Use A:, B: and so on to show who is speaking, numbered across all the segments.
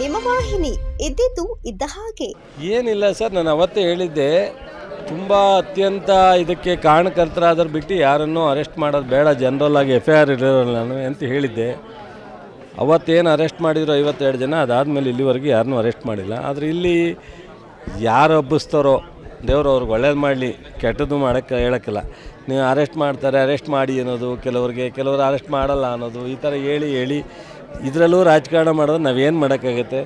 A: ಹಿಮವಾಹಿನಿ ಇದ್ದಿದ್ದು ಇದ್ದ ಹಾಗೆ.
B: ಏನಿಲ್ಲ ಸರ್, ನಾನು ಅವತ್ತೇ ಹೇಳಿದ್ದೆ, ತುಂಬ ಅತ್ಯಂತ ಇದಕ್ಕೆ ಕಾರಣಕರ್ತರಾದ್ರೂ ಬಿಟ್ಟು ಯಾರನ್ನೂ ಅರೆಸ್ಟ್ ಮಾಡೋದು ಬೇಡ ಜನರಲ್ ಆಗಿ ಎಫ್ ಐ ಆರ್ ಇರೋಲ್ಲ ನಾನು ಅಂತ ಹೇಳಿದ್ದೆ. ಅವತ್ತೇನು ಅರೆಸ್ಟ್ ಮಾಡಿದ್ರು ಐವತ್ತೆರಡು ಜನ, ಅದಾದಮೇಲೆ ಇಲ್ಲಿವರೆಗೆ ಯಾರನ್ನೂ ಅರೆಸ್ಟ್ ಮಾಡಿಲ್ಲ. ಆದರೆ ಇಲ್ಲಿ ಯಾರು ಹಬ್ಬಿಸ್ತಾರೋ, ದೇವರು ಅವ್ರಿಗೆ ಒಳ್ಳೇದು ಮಾಡಲಿ, ಕೆಟ್ಟದ್ದು ಮಾಡೋಕ್ಕೆ ಹೇಳೋಕ್ಕಿಲ್ಲ. ನೀವು ಅರೆಸ್ಟ್ ಮಾಡ್ತಾರೆ ಅರೆಸ್ಟ್ ಮಾಡಿ ಅನ್ನೋದು, ಕೆಲವ್ರಿಗೆ, ಕೆಲವರು ಅರೆಸ್ಟ್ ಮಾಡಲ್ಲ ಅನ್ನೋದು, ಈ ಥರ ಹೇಳಿ ಹೇಳಿ ಇದರಲ್ಲೂ ರಾಜಕಾರಣ ಮಾಡಿದ್ರೆ ನಾವೇನು ಮಾಡೋಕ್ಕಾಗತ್ತೆ?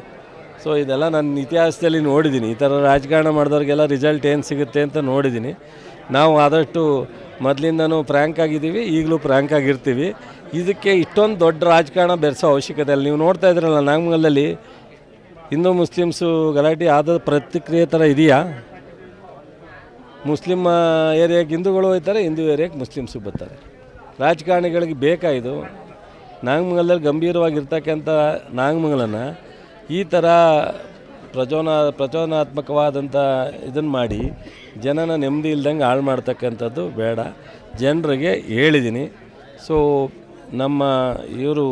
B: ಸೊ ಇದೆಲ್ಲ ನಾನು ಇತಿಹಾಸದಲ್ಲಿ ನೋಡಿದ್ದೀನಿ ಈ ಥರ ರಾಜಕಾರಣ ಮಾಡಿದವ್ರಿಗೆಲ್ಲ ರಿಸಲ್ಟ್ ಏನು ಸಿಗುತ್ತೆ ಅಂತ ನೋಡಿದ್ದೀನಿ ನಾವು ಆದಷ್ಟು ಮೊದಲಿಂದನೂ ಫ್ರ್ಯಾಂಕ್ ಆಗಿದ್ದೀವಿ, ಈಗಲೂ ಫ್ರ್ಯಾಂಕ್ ಆಗಿರ್ತೀವಿ. ಇದಕ್ಕೆ ಇಷ್ಟೊಂದು ದೊಡ್ಡ ರಾಜಕಾರಣ ಬೆರೆಸೋ ಅವಶ್ಯಕತೆ ಇಲ್ಲ. ನೀವು ನೋಡ್ತಾ ಇದ್ರಲ್ಲ, ನಾಗಮಂಗಲದಲ್ಲಿ ಹಿಂದೂ ಮುಸ್ಲಿಮ್ಸು ಗಲಾಟೆ ಆದ ಪ್ರತಿಕ್ರಿಯೆ ಥರ ಇದೆಯಾ? ಮುಸ್ಲಿಮ್ ಏರಿಯಾಗೆ ಹಿಂದೂಗಳು ಹೋಗ್ತಾರೆ, ಹಿಂದೂ ಏರಿಯಾಗೆ ಮುಸ್ಲಿಮ್ಸು ಬರ್ತಾರೆ. ರಾಜಕಾರಣಿಗಳಿಗೆ ಬೇಕಾ ಇದು? ನಾಗಮಂಗಲದಲ್ಲಿ ಗಂಭೀರವಾಗಿರ್ತಕ್ಕಂಥ ನಾಗಮಂಗಲನ ಈ ಥರ ಪ್ರಚೋನ ಪ್ರಚೋದನಾತ್ಮಕವಾದಂಥ ಇದನ್ನು ಮಾಡಿ ಜನನ ನೆಮ್ಮದಿ ಇಲ್ದಂಗೆ ಹಾಳು ಮಾಡ್ತಕ್ಕಂಥದ್ದು ಬೇಡ. ಜನರಿಗೆ ಹೇಳಿದ್ದೀನಿ ಸೊ ನಮ್ಮ ಇವರು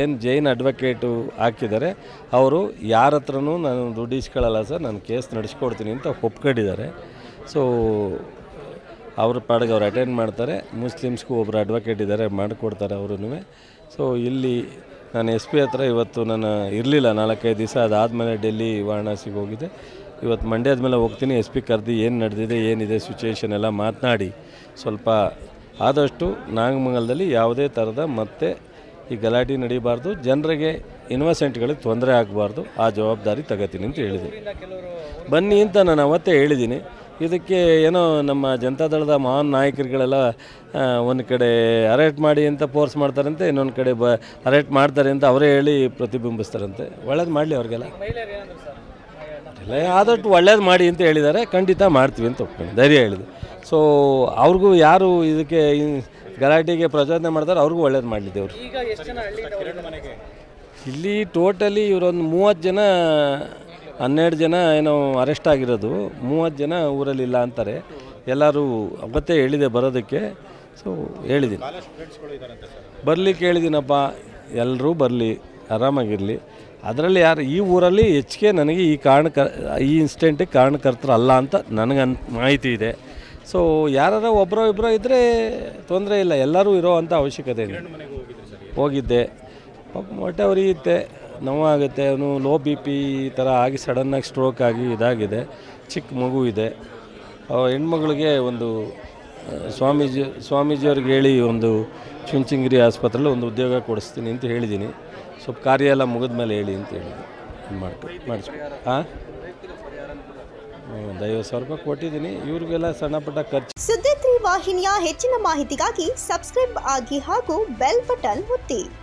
B: ಏನು ಜೈನ್ ಅಡ್ವೊಕೇಟು ಹಾಕಿದ್ದಾರೆ, ಅವರು ಯಾರ ಹತ್ರನೂ ನಾನು ದುಡ್ಡು ಇಸ್ಕೊಳ್ಳಲ್ಲ ಸರ್, ನಾನು ಕೇಸ್ ನಡೆಸ್ಕೊಡ್ತೀನಿ ಅಂತ ಒಪ್ಕೊಂಡಿದ್ದಾರೆ. ಸೊ ಅವ್ರ ಪಾಡಿಗೆ ಅವ್ರು ಅಟೆಂಡ್ ಮಾಡ್ತಾರೆ. ಮುಸ್ಲಿಮ್ಸ್ಗೂ ಒಬ್ಬರು ಅಡ್ವೊಕೇಟ್ ಇದ್ದಾರೆ ಮಾಡಿಕೊಡ್ತಾರೆ ಅವ್ರೂ ಸೊ ಇಲ್ಲಿ ನಾನು ಎಸ್ ಪಿ ಹತ್ರ ಇವತ್ತು ನಾನು ಇರಲಿಲ್ಲ, ನಾಲ್ಕೈದು ದಿವಸ ಅದಾದಮೇಲೆ ಡೆಲ್ಲಿ ವಾರಣಾಸಿಗೆ ಹೋಗಿದ್ದೆ. ಇವತ್ತು ಮಂಡ್ಯದ ಮೇಲೆ ಹೋಗ್ತೀನಿ ಎಸ್ ಪಿ ಕರೆದು ಏನು ನಡೆದಿದೆ, ಏನಿದೆ ಸಿಚುವೇಶನ್ ಎಲ್ಲ ಮಾತನಾಡಿ. ಸ್ವಲ್ಪ ಆದಷ್ಟು ನಾಗಮಂಗಲದಲ್ಲಿ ಯಾವುದೇ ಥರದ ಮತ್ತೆ ಈ ಗಲಾಟೆ ನಡೀಬಾರ್ದು. ಜನರಿಗೆ ಇನ್ವೆಸೆಂಟ್ಗಳಿಗೆ ತೊಂದರೆ ಆಗಬಾರ್ದು. ಆ ಜವಾಬ್ದಾರಿ ತಗೋತೀನಿ ಅಂತ ಹೇಳಿದೆ. ಬನ್ನಿ ಅಂತ ನಾನು ಅವತ್ತೇ ಹೇಳಿದ್ದೀನಿ. ಇದಕ್ಕೆ ಏನೋ ನಮ್ಮ ಜನತಾದಳದ ಮಹಾನ್ ನಾಯಕರುಗಳೆಲ್ಲ ಒಂದು ಕಡೆ ಅರೆಸ್ಟ್ ಮಾಡಿ ಅಂತ ಫೋರ್ಸ್ ಮಾಡ್ತಾರಂತೆ ಇನ್ನೊಂದು ಕಡೆ ಬ ಅರೆಸ್ಟ್ ಮಾಡ್ತಾರೆ ಅಂತ ಅವರೇ ಹೇಳಿ ಪ್ರತಿಬಿಂಬಿಸ್ತಾರಂತೆ. ಒಳ್ಳೇದು ಮಾಡಲಿ ಅವ್ರಿಗೆಲ್ಲ. ಇಲ್ಲ ಆದಷ್ಟು ಒಳ್ಳೇದು ಮಾಡಿ ಅಂತ ಹೇಳಿದ್ದಾರೆ ಖಂಡಿತ ಮಾಡ್ತೀವಿ ಅಂತ ಒಪ್ಕೊಂಡು ಧೈರ್ಯ ಹೇಳಿದೆ. ಸೊ ಅವ್ರಿಗೂ ಯಾರು ಇದಕ್ಕೆ ಗಲಾಟೆಗೆ ಪ್ರಚೋದನೆ ಮಾಡ್ತಾರೆ ಅವ್ರಿಗೂ ಒಳ್ಳೇದು ಮಾಡಲಿ ದೇವರು. ಇಲ್ಲಿ ಟೋಟಲಿ ಇವರೊಂದು ಮೂವತ್ತು ಜನ ಹನ್ನೆರಡು ಜನ ಏನೋ ಅರೆಸ್ಟ್ ಆಗಿರೋದು, ಮೂವತ್ತು ಜನ ಊರಲ್ಲಿಲ್ಲ ಅಂತಾರೆ. ಎಲ್ಲರೂ ಅವತ್ತೇ ಹೇಳಿದೆ ಬರೋದಕ್ಕೆ. ಸೊ ಹೇಳಿದ್ದೀನಿ. ಬರಲಿಕ್ಕೆ ಹೇಳಿದ್ದೀನಪ್ಪ. ಎಲ್ಲರೂ ಬರಲಿ, ಆರಾಮಾಗಿರಲಿ. ಅದರಲ್ಲಿ ಯಾರು, ಈ ಊರಲ್ಲಿ ಹೆಚ್ಚಿಗೆ ನನಗೆ ಈ ಕಾರಣಕ ಈ ಇನ್ಸಿಡೆಂಟಿಗೆ ಕಾರಣಕರ್ತರಲ್ಲ ಅಂತ ನನಗೆ ಅನ್, ಮಾಹಿತಿ ಇದೆ. ಸೊ ಯಾರು ಒಬ್ಬರೋ ಇಬ್ಬರೋ ಇದ್ದರೆ ತೊಂದರೆ ಇಲ್ಲ. ಎಲ್ಲರೂ ಇರೋ ಅಂಥ ಅವಶ್ಯಕತೆ ಇದೆ ಹೋಗಿದ್ದೆ. ಪಾಪ ಹೊಟ್ಟೆ ಉರಿಯುತ್ತೆ. ನೋವಾಗುತ್ತೆ ಅವನು ಲೋ ಬಿ ಪಿ ಈ ಥರ ಆಗಿ ಸಡನ್ನಾಗಿ ಸ್ಟ್ರೋಕ್ ಆಗಿ ಇದಾಗಿದೆ. ಚಿಕ್ಕ ಮಗು ಇದೆ. ಹೆಣ್ಮಗಳಿಗೆ ಒಂದು ಸ್ವಾಮೀಜಿ, ಸ್ವಾಮೀಜಿಯವ್ರಿಗೆ ಹೇಳಿ ಒಂದು ಚುಂಚಿಂಗಿರಿ ಆಸ್ಪತ್ರೆಯಲ್ಲಿ ಒಂದು ಉದ್ಯೋಗ ಕೊಡಿಸ್ತೀನಿ ಅಂತ ಹೇಳಿದ್ದೀನಿ. ಸ್ವಲ್ಪ ಕಾರ್ಯ ಎಲ್ಲ ಮುಗಿದ ಮೇಲೆ ಹೇಳಿ ಅಂತ ಹೇಳಿ. ಮಾಡ್ಕೊ, ಮಾಡಿಸ್ಕೊ. ಹಾಂ ಒಂದು ಐವತ್ತು ಸಾವಿರ ರೂಪಾಯಿ ಕೊಟ್ಟಿದ್ದೀನಿ. ಇವ್ರಿಗೆಲ್ಲ ಸಣ್ಣ ಪುಟ್ಟ ಖರ್ಚು.
A: ಸುದ್ದಿ ವಾಹಿನಿಯ ಹೆಚ್ಚಿನ ಮಾಹಿತಿಗಾಗಿ ಸಬ್ಸ್ಕ್ರೈಬ್ ಆಗಿ ಹಾಗೂ ಬೆಲ್ ಬಟನ್ ಒತ್ತಿ.